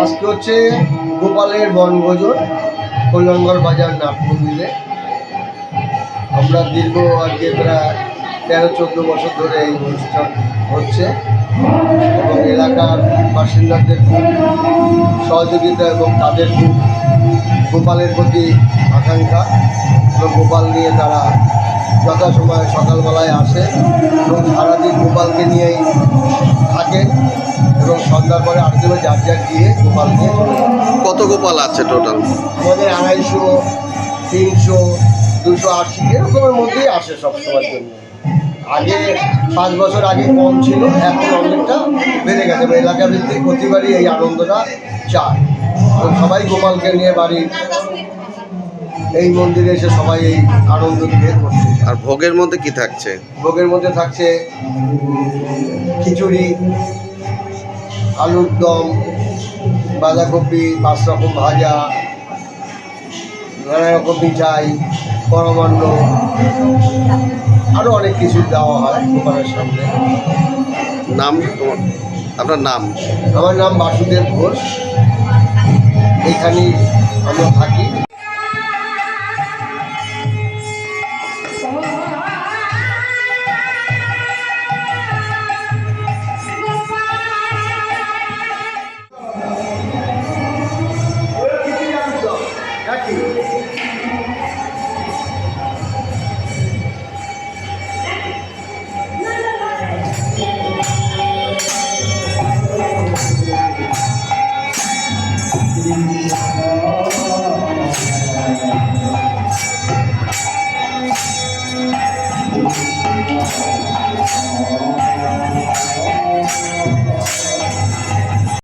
আজকে হচ্ছে গোপালের বনভোজন কল্যাণগড় বাজার নাট মন্দিরে আমরা দীর্ঘ আজকে প্রায় তেরো চোদ্দ বছর ধরে এই অনুষ্ঠান হচ্ছে এবং এলাকার বাসিন্দাদের খুব সহযোগিতা এবং তাদের খুব গোপালের প্রতি আকাঙ্ক্ষা এবং গোপাল নিয়ে তারা যথাসময়ে সকালবেলায় আসে এবং সারাদিন গোপালকে নিয়েই থাকে এবং সন্ধ্যার পরে আটগুলো যার যার গিয়ে গোপাল নিয়ে কত গোপাল আছে টোটাল আমাদের আড়াইশো তিনশো দুশো আশি এরকমের মধ্যেই আসে সব সময়ের জন্য। আগে পাঁচ বছর আগে কম ছিল এখন অনেকটা বেড়ে গেছে। এলাকা ভিত্তিক প্রতিবারই এই আনন্দটা চায়। সবাই গোপালকে নিয়ে বাড়ির এই মন্দিরে এসে সবাই এই আনন্দ দিয়ে করছে আর ভোগের মধ্যে কি থাকছে? ভোগের মধ্যে থাকছে খিচুড়ি আলুর দম বাঁধাকপি পাঁচ রকম ভাজা নানা রকম মিঠাই পরমান্ন। আরও অনেক কিছু দেওয়া হয় দোকানের সামনে। নাম তোমার আপনার নাম? আমার নাম বাসুদেব ঘোষ। এইখানেই আমরা থাকি। Thank Thank.